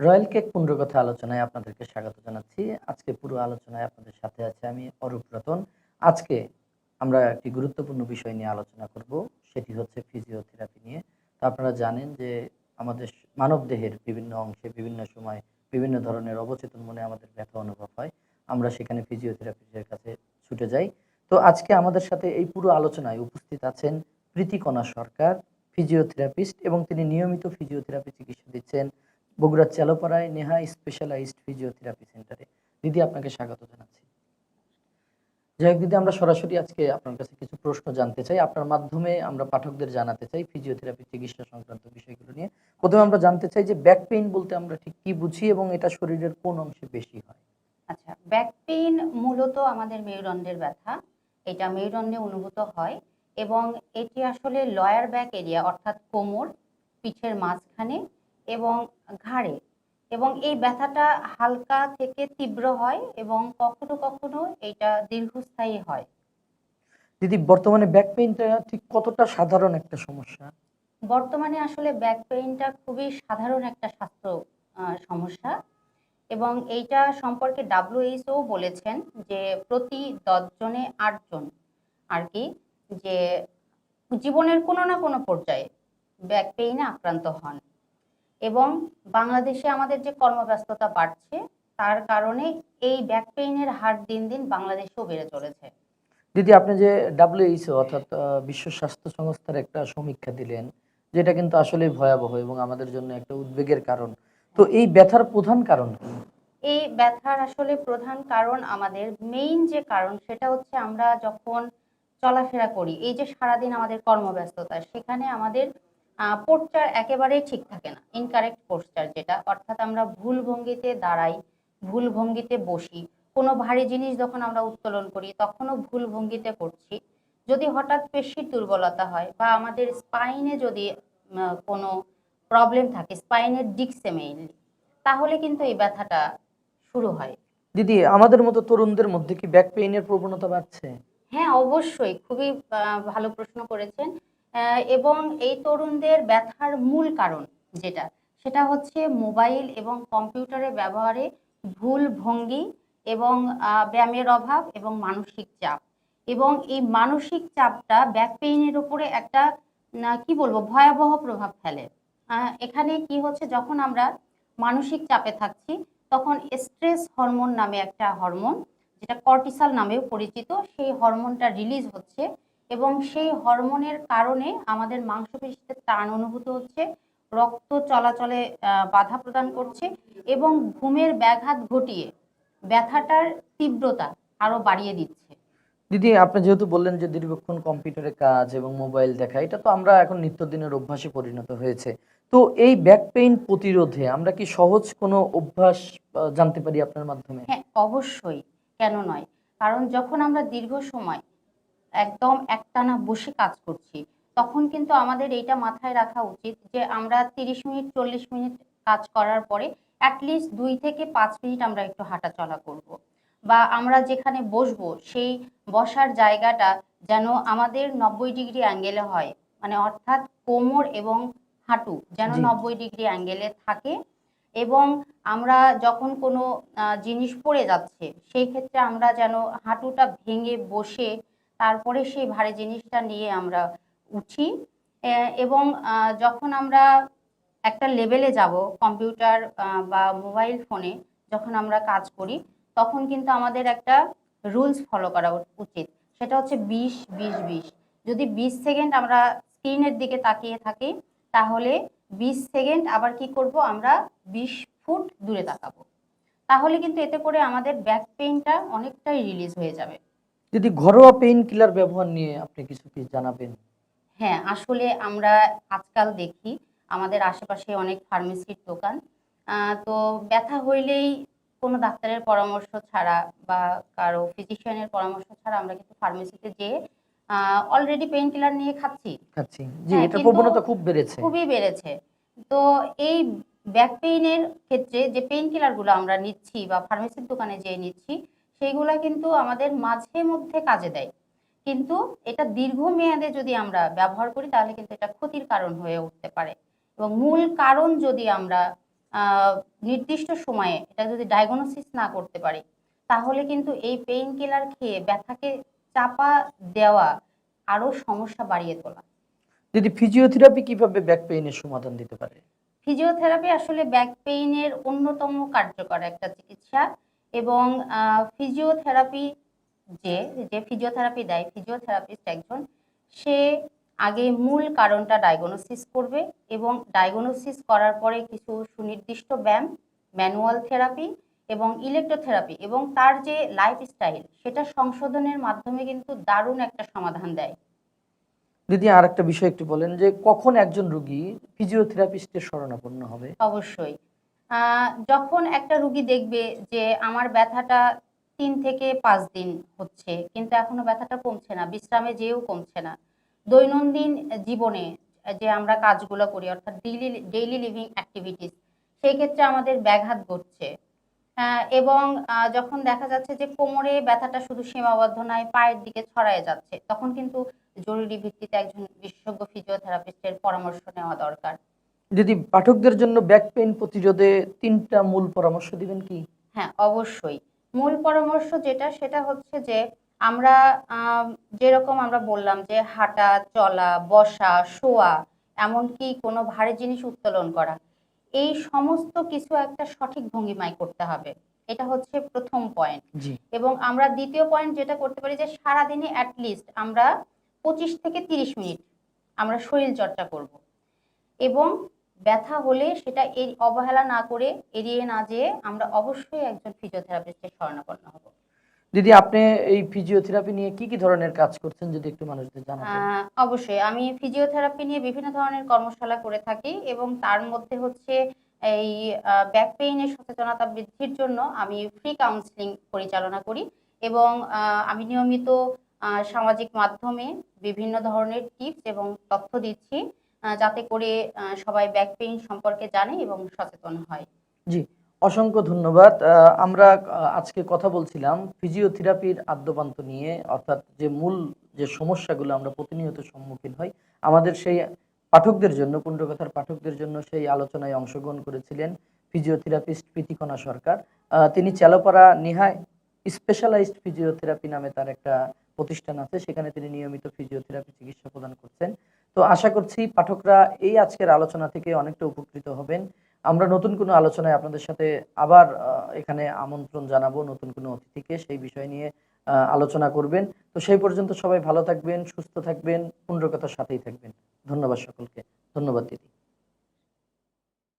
Royal cake পুনর কথা আলোচনায় আপনাদেরকে স্বাগত জানাচ্ছি। আজকে পুরো আলোচনায় আপনাদের সাথে আছে আমি অরূপ রতন। আজকে আমরা একটি গুরুত্বপূর্ণ বিষয় নিয়ে আলোচনা করব, সেটি হচ্ছে ফিজিওথেরাপি নিয়ে। তো আপনারা জানেন যে আমাদের মানব দেহের বিভিন্ন অংশে বিভিন্ন সময় বিভিন্ন ধরনের অবচেতন মনে আমাদের ব্যথা অনুভব হয়। আমরা সেখানে ফিজিওথেরাপিস্টের কাছে ছুটে যাই। তো আজকে আমাদের সাথে এই পুরো আলোচনায় উপস্থিত আছেন প্রীতিকণা সরকার ফিজিওথেরাপিস্ট এবং তিনি নিয়মিত ফিজিওথেরাপি চিকিৎসা দিচ্ছেন বগুড়ার চালোপাড়ায় নেহা স্পেশালাইজড ফিজিওথেরাপি সেন্টারে দিদি, আপনাকে স্বাগত জানাচ্ছি। যাই হোক, দিদি, আমরা সরাসরি আজকে আপনার কাছে কিছু প্রশ্ন জানতে চাই। আপনার মাধ্যমে আমরা পাঠকদের জানাতে চাই ফিজিওথেরাপি চিকিৎসা সংক্রান্ত বিষয়গুলো নিয়ে। প্রথমে আমরা জানতে চাই যে ব্যাক পেইন বলতে আমরা ঠিক কি বুঝি এবং এটা শরীরের কোন অংশে বেশি হয়? আচ্ছা ব্যাক পেইন মূলত আমাদের মেরুদণ্ডের ব্যথা। এটা মেরুদণ্ডে অনুভূত হয় এবং এটি আসলে লয়ার ব্যাক এরিয়া অর্থাৎ কোমর, পিঠের মাঝখানে এবং ঘাড়ে। এবং এই ব্যথাটা হালকা থেকে তীব্র হয় এবং কখনো কখনো এটা দীর্ঘস্থায়ী হয়। দিদি বর্তমানে ব্যাক পেইনটা ঠিক কতটা সাধারণ একটা সমস্যা? বর্তমানে আসলে ব্যাক পেইনটা খুবই সাধারণ একটা স্বাস্থ্য সমস্যা। এবং এইটা সম্পর্কে ডাব্লিউএইচও বলেছেন যে প্রতি দশজনে আটজন আর কি যে জীবনের কোনো না কোনো পর্যায়ে ব্যাক পেইনে আক্রান্ত হন। এবং বাংলাদেশে আমাদের যে কর্মব্যস্ততা বাড়ছে তার কারণে এই ব্যাক পেইনের হার দিন দিন বাংলাদেশেও বেড়ে চলেছে। দিদি আপনি যে ডাব্লিউএইচও অর্থাৎ বিশ্ব স্বাস্থ্য সংস্থার একটা সমীক্ষা দিলেন যেটা কিন্তু আসলে ভয়াবহ এবং আমাদের জন্য একটা উদ্বেগের কারণ। তো এই ব্যথার প্রধান কারণ এই ব্যথার আসলে প্রধান কারণ আমাদের মেইন যে কারণ সেটা হচ্ছে আমরা যখন চলাফেরা করি এই যে সারাদিন আমাদের কর্মব্যস্ততা সেখানে আমাদের পোস্টার একেবারেই ঠিক থাকে না। ইনকারেক্ট পোস্টার যেটা অর্থাৎ আমরা ভুল ভঙ্গিতে দাঁড়াই ভুল ভঙ্গিতে বসি কোনো ভারী জিনিস যখন আমরা উত্তোলন করি তখনও ভুল ভঙ্গিতে করছি। যদি হঠাৎ পেশির দুর্বলতা হয় বা আমাদের স্পাইনে যদি কোনো প্রবলেম থাকে স্পাইনের ডিক্সে মেইনলি তাহলে কিন্তু এই ব্যথাটা শুরু হয়। দিদি আমাদের মতো তরুণদের মধ্যে কি ব্যাক পেইনের প্রবণতা বাড়ছে? হ্যাঁ অবশ্যই। খুবই ভালো প্রশ্ন করেছেন। এবং এই তরুণদের ব্যথার মূল কারণ যেটা, সেটা হচ্ছে মোবাইল এবং কম্পিউটারের ব্যবহারে ভুল ভঙ্গি এবং ব্যায়ামের অভাব এবং মানসিক চাপ। এবং এই মানসিক চাপটা ব্যাক পেইনের উপরে একটা কি বলব, ভয়াবহ প্রভাব ফেলে। এখানে কি হচ্ছে, যখন আমরা মানসিক চাপে থাকছি, তখন স্ট্রেস হরমোন নামে একটা হরমোন যেটা কর্টিসল নামেও পরিচিত, সেই হরমোনটা রিলিজ হচ্ছে এবং সেই হরমোনের কারণে আমাদের মাংসপেশিতে টান অনুভূত হচ্ছে রক্ত চলাচলে বাধা প্রদান করছে এবং ঘুমের ব্যাঘাত ঘটিয়ে ব্যথাটার তীব্রতা আরও বাড়িয়ে দিচ্ছে। দিদি আপনি যেহেতু বললেন যে দীর্ঘক্ষণ কম্পিউটারে কাজ এবং মোবাইল দেখা এটা তো আমরা এখন নিত্যদিনের অভ্যাসে পরিণত হয়েছে। তো এই ব্যাক পেইন প্রতিরোধে আমরা কি সহজ কোনো অভ্যাস জানতে পারি আপনার মাধ্যমে? হ্যাঁ অবশ্যই। কেন নয়? কারণ যখন আমরা দীর্ঘ সময় একদম একটানা বসে কাজ করছি। তখন কিন্তু আমাদের এইটা মাথায় রাখা উচিত যে আমরা তিরিশ মিনিট চল্লিশ মিনিট কাজ করার পরে অ্যাটলিস্ট দুই থেকে পাঁচ মিনিট আমরা একটু হাঁটাচলা করব। বা আমরা যেখানে বসবো সেই বসার জায়গাটা যেন আমাদের নব্বই ডিগ্রি অ্যাঙ্গেলে হয়। মানে অর্থাৎ কোমর এবং হাঁটু যেন নব্বই ডিগ্রি অ্যাঙ্গেলে থাকে এবং আমরা যখন কোনো জিনিস পড়ে যাচ্ছে সেই ক্ষেত্রে আমরা যেন হাঁটুটা ভেঙে বসে তারপরে সেই ভারী জিনিসটা নিয়ে আমরা উঠি। এবং যখন আমরা একটা লেভেলে যাব কম্পিউটার বা মোবাইল ফোনে যখন আমরা কাজ করি, তখন কিন্তু আমাদের একটা রুলস ফলো করা উচিত। সেটা হচ্ছে বিশ বিশ বিশ। যদি বিশ সেকেন্ড আমরা স্ক্রিনের দিকে তাকিয়ে থাকি, তাহলে বিশ সেকেন্ড আবার কি করব? আমরা বিশ ফুট দূরে তাকাবো। তাহলে কিন্তু এতে করে আমাদের ব্যাক পেইনটা অনেকটাই রিলিজ হয়ে যাবে। দিদি ঘরোয়া পেইন কিলার ব্যবহার নিয়ে আপনি কিছু কি জানাবেন? হ্যাঁ আসলে আমরা আজকাল দেখি আমাদের আশেপাশে অনেক ফার্মেসির দোকান তো ব্যথা হইলেই কোনো ডাক্তারের পরামর্শ ছাড়া বা কারও ফিজিশিয়ানের পরামর্শ ছাড়া আমরা কিন্তু ফার্মেসিতে যেয়ে অলরেডি পেইন কিলার নিয়ে খাচ্ছি। খাচ্ছি। জি হ্যাঁ, এটা প্রবণতা খুব বেড়েছে। খুবই বেড়েছে। তো এই ব্যাক পেইনের ক্ষেত্রে যে পেইন কিলারগুলো আমরা নিচ্ছি বা ফার্মেসির দোকানে যেয়ে নিচ্ছি সেইগুলা কিন্তু আমাদের মাঝে মধ্যে কাজে দেয়। কিন্তু এটা দীর্ঘমেয়াদে যদি আমরা ব্যবহার করি তাহলে কিন্তু এটা ক্ষতির কারণ হয়ে উঠতে পারে। এবং মূল কারণ যদি আমরা নির্দিষ্ট সময়ে এটা যদি ডায়াগনোসিস না করতে পারি তাহলে কিন্তু এই পেইন কিলার খেয়ে ব্যথাকে চাপা দেওয়া আরও সমস্যা বাড়িয়ে তোলা। যদি ফিজিওথেরাপি কীভাবে ব্যাক পেইনের সমাধান দিতে পারে? ফিজিওথেরাপি আসলে ব্যাক পেইনের অন্যতম কার্যকর একটা চিকিৎসা। এবং ফিজিওথেরাপি যে যে ফিজিওথেরাপি দেয় ফিজিওথেরাপিস্ট একজন সে আগে মূল কারণটা ডায়াগনোসিস করবে এবং ডায়াগনোসিস করার পরে কিছু সুনির্দিষ্ট ব্যায়াম ম্যানুয়াল থেরাপি এবং ইলেকট্রোথেরাপি এবং তার যে লাইফস্টাইল সেটা সংশোধনের মাধ্যমে কিন্তু দারুণ একটা সমাধান দেয়। দিদি আর একটা বিষয় একটু বলেন যে কখন একজন রোগী ফিজিওথেরাপিস্টের শরণাপন্ন হবে? অবশ্যই। যখন একটা রুগী দেখবে যে আমার ব্যথাটা তিন থেকে পাঁচ দিন হচ্ছে, কিন্তু এখনও ব্যথাটা কমছে না, বিশ্রামে যেও কমছে না, দৈনন্দিন জীবনে যে আমরা কাজগুলো করি, অর্থাৎ ডেইলি ডেইলি লিভিং অ্যাক্টিভিটিস সেই ক্ষেত্রে আমাদের ব্যাঘাত ঘটছে। এবং যখন দেখা যাচ্ছে যে কোমরে ব্যথাটা শুধু সীমাবদ্ধ নয়, পায়ের দিকে ছড়ায় যাচ্ছে, তখন কিন্তু জরুরি ভিত্তিতে একজন বিশেষজ্ঞ ফিজিওথেরাপিস্টের পরামর্শ নেওয়া দরকার। দিদি পাঠকদের জন্য ব্যাক পেইন প্রতিরোধে তিনটা মূল পরামর্শ দিবেন কি? হ্যাঁ অবশ্যই। মূল পরামর্শ যেটা সেটা হচ্ছে যে আমরা আম, যেরকম আমরা বললাম যে হাঁটা চলা বসা শোয়া এমনকি কোনো ভারী জিনিস উত্তোলন করা এই সমস্ত কিছু একটা সঠিক ভঙ্গিমায় করতে হবে। এটা হচ্ছে প্রথম পয়েন্ট এবং আমরা দ্বিতীয় পয়েন্ট যেটা করতে পারি যে সারাদিনে অ্যাটলিস্ট আমরা পঁচিশ থেকে তিরিশ মিনিট আমরা শরীর চর্চা করব। এবং ব্যথা হলে সেটা এই অবহেলা না করে এড়িয়ে না যেয়ে আমরা অবশ্যই একজন ফিজিওথেরাপিস্টের শরণাপন্ন হব। দিদি আপনি এই ফিজিওথেরাপি নিয়ে কি কি ধরনের কাজ করছেন যদি একটু মানুষদের জানাতেন? অবশ্যই। আমি ফিজিওথেরাপি নিয়ে বিভিন্ন ধরনের কর্মশালা করে থাকি এবং তার মধ্যে হচ্ছে এই ব্যাক পেইনের সচেতনতা বৃদ্ধির জন্য আমি ফ্রি কাউন্সিলিং পরিচালনা করি এবং আমি নিয়মিত সামাজিক মাধ্যমে বিভিন্ন ধরনের টিপস এবং তথ্য দিচ্ছি। যাতে করে সবাই ব্যাক পেইন সম্পর্কে জানে এবং সচেতন হয়। জি, অসংখ্য ধন্যবাদ। আমরা আজকে কথা বলছিলাম ফিজিওথেরাপির আদ্যপান্ত নিয়ে, অর্থাৎ যে মূল যে সমস্যাগুলো আমরা প্রতিনিয়ত সম্মুখীন হই, আমাদের সেই পাঠকদের জন্য পুণ্ডকথার পাঠকদের জন্য সেই আলোচনায় অংশগ্রহণ করেছিলেন ফিজিওথেরাপিস্ট প্রীতিকণা সরকার। তিনি চালপাড়া নিহায় স্পেশালাইজড ফিজিওথেরাপি নামে তার একটা প্রতিষ্ঠান আছে, সেখানে তিনি নিয়মিত ফিজিওথেরাপি চিকিৎসা প্রদান করছেন। তো আশা করছি পাঠকরা এই আজকের আলোচনা থেকে অনেকটা উপকৃত হবেন। আমরা নতুন কোনো আলোচনায় আপনাদের সাথে আবার এখানে আমন্ত্রণ জানাব নতুন কোনো অতিথিকে, সেই বিষয় নিয়ে আলোচনা করবেন। তো সেই পর্যন্ত সবাই ভালো থাকবেন, সুস্থ থাকবেন পুণ্যকথার সাথেই থাকবেন। ধন্যবাদ সকলকে। ধন্যবাদ দিদি।